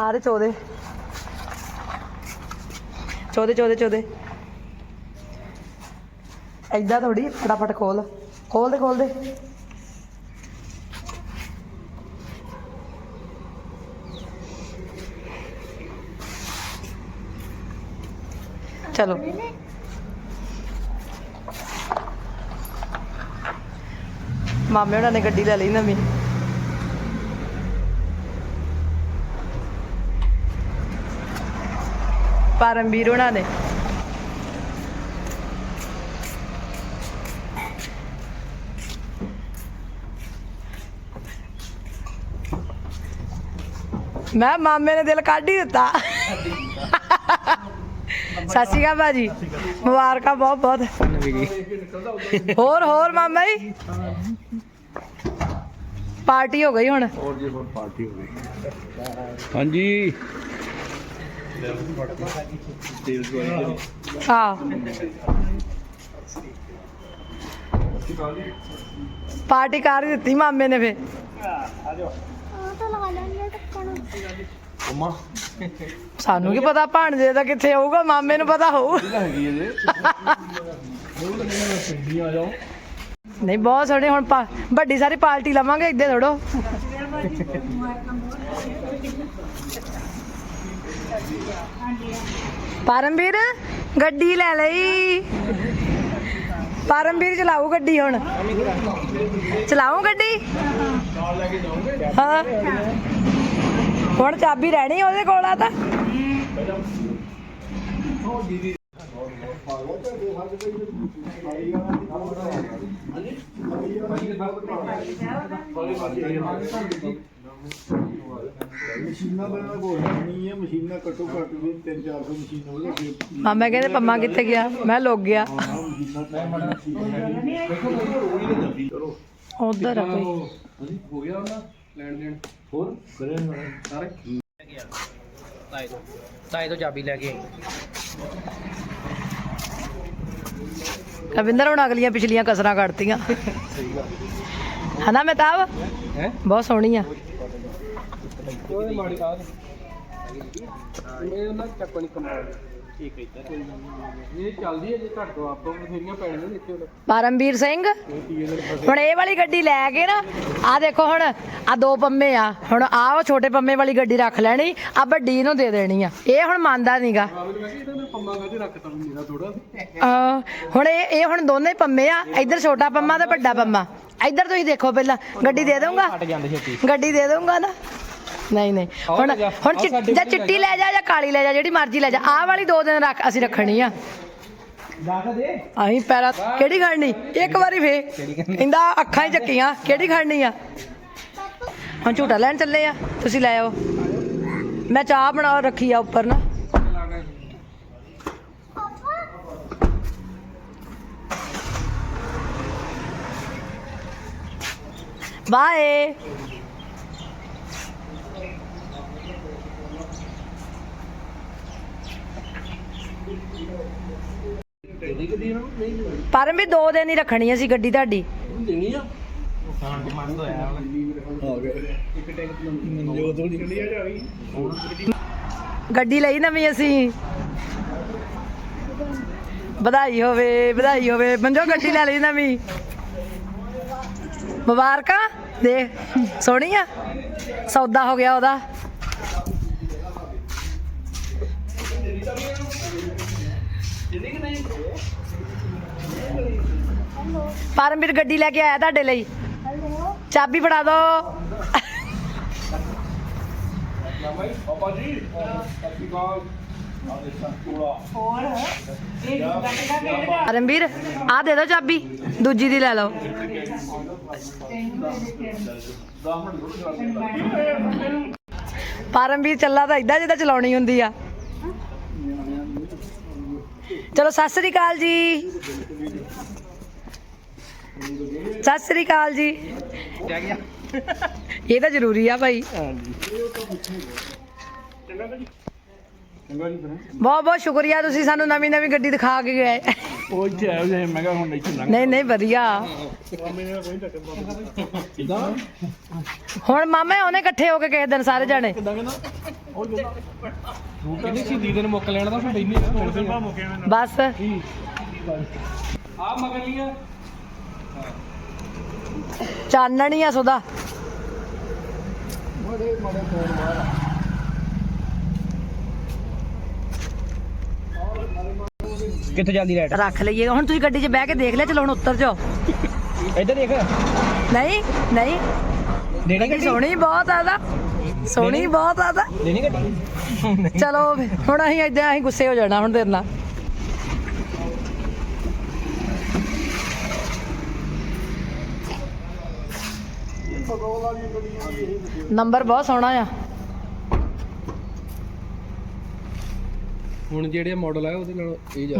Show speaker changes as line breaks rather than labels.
ਆ ਦੇ ਚੋਦੇ। ਚੋਦੇ ਚੋਦੇ ਚੋਦੇ। ਐਦਾਂ ਥੋੜੀ ਫਟਾਫਟ ਖੋਲ। ਖੋਲ ਦੇ ਖੋਲ ਦੇ। ਚਲੋ। ਮਾਮੇ ਉਹਨਾਂ ਨੇ ਗੱਡੀ ਲੈ ਲਈ ਨਵੀਂ। ਪਰਮਵੀਰ ਉਹਨਾਂ ਨੇ। ਮੈਂ ਮਾਮੇ ਨੇ ਦਿਲ ਕੱਢ ਹੀ ਦਿੱਤਾ। ਸਤਿ ਸ਼੍ਰੀ ਅਕਾਲ ਭਾਜੀ। ਮੁਬਾਰਕਾਂ ਬਹੁਤ ਬਹੁਤ। ਹੋਰ ਹੋਰ ਮਾਮਾ ਜੀ? ਪਾਰਟੀ ਹੋ ਗਈ ਹੁਣ।
ਹੋਰ ਜੀ, ਹੋਰ ਪਾਰਟੀ ਹੋ ਗਈ। ਹਾਂਜੀ।
ਹਾਂ ਪਾਰਟੀ ਕਰ ਦਿੱਤੀ ਮਾਮੇ ਨੇ ਫੇ ਸਾਨੂੰ ਕੀ ਪਤਾ ਭਾਣਜੇ ਦਾ ਕਿੱਥੇ ਹੋਊਗਾ ਮਾਮੇ ਨੂੰ ਪਤਾ ਹੋਊ।
ਹੈਗੀ ਹੈ ਜੀ ਆ ਜਾਓ
ਨਹੀਂ ਬਹੁਤ ਸੋਹਣੇ ਹੁਣ ਪਾ- ਵੱਡੀ ਸਾਰੀ ਪਾਰਟੀ ਲਵਾਂਗੇ ਇੱਦੇ ਥੋੜੋ ਪਰਮਵੀਰ, ਗੱਡੀ ਲੈ ਲਈ। ਪਰਮਵੀਰ ਚਲਾਊ ਗੱਡੀ ਹੁਣ। ਚਲਾਉ ਗੱਡੀ? ਹਾਂ। ਹੁਣ ਚਾਬੀ ਰਹਿਣੀ ਉਹਦੇ ਕੋਲ ਆ ਤਾਂ।
ਮਸ਼ੀਨਾਂ ਦਾ ਨਾ ਕੋਈ ਨਹੀਂ ਹੈ ਮਸ਼ੀਨਾਂ ਘੱਟੋ ਘੱਟ ਵੀ 3-400 ਮਸ਼ੀਨਾਂ ਉਹਦੇ ਅੱਗੇ
ਮਾਮਾ ਕਹਿੰਦੇ ਪੰਮਾ ਕਿੱਥੇ ਗਿਆ? ਮੈਂ ਲੁੱਕ ਗਿਆ।
ਚਲੋ।
ਉਧਰ ਆ ਕੋਈ।
ਹੋ ਗਿਆ ਉਹਨਾਂ ਲੈਣ ਦੇਣ। ਹੋਰ? ਕਰੇ ਸਾਰੇ?
ਤਾਏ ਤੋਂ ਤਾਏ ਤੋਂ ਚਾਬੀ ਲੈ ਕੇ ਆਈ।
ਰਵਿੰਦਰ ਹੁਣ ਅਗਲੀਆਂ ਪਿਛਲੀਆਂ ਕਸਰਾਂ ਕੱਢਤੀਆਂ। ਹਨਾ ਮਹਿਤਾਬ? ਬਹੁਤ ਸੋਹਣੀ ਆ।
ਉਹ ਮਾੜੀ ਕਾਹ ਇਹ ਉਹਨਾਂ ਚੱਕੋ ਨਹੀਂ ਠੀਕ ਹੈ ਇਹ ਚੱਲਦੀ ਹੈ ਜੇ ਘੱਟ ਤੋਂ ਆਪਾਂ ਬਥੇਰੀਆਂ ਪੈਣੀਆਂ ਨੇ ਇੱਥੇ
ਪਰਮਵੀਰ ਸਿੰਘ, ਹੁਣ ਇਹ ਵਾਲੀ ਗੱਡੀ ਲੈ ਕੇ ਨਾ ਆ ਦੇਖੋ ਹੁਣ ਆ ਦੋ ਪੰਮੇ ਆ। ਹੁਣ ਆ ਉਹ ਛੋਟੇ ਪੰਮੇ ਵਾਲੀ ਗੱਡੀ ਰੱਖ ਲੈਣੀ ਆ ਵੱਡੀ ਨੂੰ ਦੇ ਦੇਣੀ ਆ। ਇਹ ਹੁਣ ਮੰਨਦਾ ਨਹੀਂਗਾ
ਪੰਮਾ ਕਾਹਦੇ
ਹੁਣ ਇਹ ਇਹ ਹੁਣ ਦੋਨੇ ਪੰਮੇ ਆ, ਇੱਧਰ ਛੋਟਾ ਪੰਮਾ ਤੇ ਵੱਡਾ ਪੰਮਾ। ਇੱਧਰ ਤੁਸੀਂ ਦੇਖੋ ਪਹਿਲਾਂ, ਗੱਡੀ ਦੇ ਦਊਂਗਾ? ਗੱਡੀ ਦੇ ਦਊਂਗਾ ਨਾ? ਨਹੀਂ ਨਹੀਂ। ਹੁਣ
ਜਾ,
ਹੁਣ ਚਿ- ਚਿੱਟੀ ਲੈ ਜਾ ਜਾਂ ਕਾਲੀ ਲੈ ਜਾ ਜਿਹੜੀ ਮਰਜ਼ੀ ਲੈ ਜਾ। ਆਹ ਵਾਲੀ ਦੋ ਦਿਨ ਰੱਖ ਅਸੀਂ ਰੱਖਣੀ ਆ।
ਦੱਸ ਦੇ।
ਪੈਰਾ ਕਿਹੜੀ ਖੜਨੀ? ਇੱਕ ਵਾਰੀ ਫੇ ਇੰਦਾ ਅੱਖਾਂ ਹੀ ਚੱਕੀਆਂ ਕਿਹੜੀ ਖੜਨੀ ਆ? ਹੁਣ ਝੂਟਾ ਲੈਣ ਚੱਲੇ ਆ ਤੁਸੀਂ ਲੈ ਆਓ। ਮੈਂ ਚਾਹ ਬਣਾ ਰੱਖੀ ਆ ਉੱਪਰ ਨਾ। ਬਾਏ। ਪਰ ਵੀ ਦੋ ਦਿਨ ਹੀ ਰੱਖਣੀ ਸੀ ਗੱਡੀ ਤੁਹਾਡੀ।
ਦੇਣੀ ਆ?
ਆ ਜੋ ਥੋੜੀ ਗੱਡੀ ਆ
ਲਈ ਨਵੀਂ ਅਸੀਂ। ਵਧਾਈ ਹੋਵੇ ਵਧਾਈ ਹੋਵੇ। ਮੰਜੋ ਗੱਡੀ ਲੈ ਲਈ ਨਵੀਂ। ਮੁਬਾਰਕਾਂ। ਦੇਖ ਸੋਹਣੀ ਆ। ਸੌਦਾ ਹੋ ਗਿਆ ਉਹਦਾ। ਪਰਮਵੀਰ ਗੱਡੀ ਲੈ ਕੇ ਆਇਆ ਤੁਹਾਡੇ ਲਈ। ਚਾਬੀ ਫੜਾ ਦੋ।
ਪਾਪਾ ਜੀ ਸਤਿ ਸ਼੍ਰੀ ਆ
ਦੇ ਦਿਓ ਚਾਬੀ, ਦੂਜੀ ਦੀ ਲੈ ਲਓ। ਪਰਮਵੀਰ, ਚੱਲਾ ਤਾਂ ਇਦਾਂ ਜਿੱਦਾਂ ਚਲਾਉਣੀ ਹੁੰਦੀ ਆ। ਚਲੋ ਸਤਿ ਸ੍ਰੀ ਅਕਾਲ ਜੀ। ਸਤਿ ਸ੍ਰੀ ਅਕਾਲ ਜੀ। ਇਹ ਤਾਂ ਜ਼ਰੂਰੀ ਆ ਭਾਈ। ਬਹੁਤ ਬਹੁਤ ਸ਼ੁਕਰੀਆ ਤੁਸੀਂ ਸਾਨੂੰ ਨਵੀਂ ਨਵੀਂ ਗੱਡੀ ਦਿਖਾ ਕੇ ਗਏ।
ਉਹ ਇੱਥੇ ਆਇਆ ਜੇ ਮੈਂ ਕਿਹਾ ਹੁਣ ਇੱਥੇ ਲੰਘ
ਨਹੀਂ ਨਹੀਂ ਵਧੀਆ। ਹੁਣ ਮਾਮਾ ਉਹਨੇ ਇਕੱਠੇ ਹੋ ਕੇ ਕਿਸੇ ਦਿਨ ਸਾਰੇ ਜਾਣੇ।
ਮੁੱਕ ਲੈਣਾ ਫਿਰ
ਬਸ।
ਆ ਮਗਰ ਲੀਆਂ
ਚਾਨਣ ਹੀ ਆ ਸੁਦਾ।
ਬੜੇ ਮਾੜੇ ਫੋਨ ਬਾਹਰ
ਕਿੱਥੇ ਜਾਂਦੀ ਲਾਈਟ
ਰੱਖ ਲਈਏ। ਹੁਣ ਤੁਸੀਂ ਗੱਡੀ 'ਚ ਬਹਿ ਕੇ ਦੇਖ ਲਿਆ ਚਲੋ ਹੁਣ ਉੱਤਰ ਜਾਓ।
ਇੱਧਰ ਦੇਖ।
ਨਹੀਂ ਨਹੀਂ। ਗੱਡੀ ਸੋਹਣੀ ਬਹੁਤ ਆਦਾ ਸੋਹਣੀ ਬਹੁਤ ਆਦਾ
ਦੇਣੀ ਗੱਡੀ?
ਚਲੋ ਫਿਰ, ਹੁਣ ਅਸੀਂ ਏਦਾਂ ਅਸੀਂ ਗੁੱਸੇ ਹੋ ਜਾਣਾ ਹੁਣ ਤੇਰੇ ਨਾਲ। ਨੰਬਰ ਬਹੁਤ ਸੋਹਣਾ ਆ।
ਹੁਣ ਜਿਹੜੇ ਮਾਡਲ ਆ ਉਹਦੇ ਨਾਲ ਇਹ ਜਾ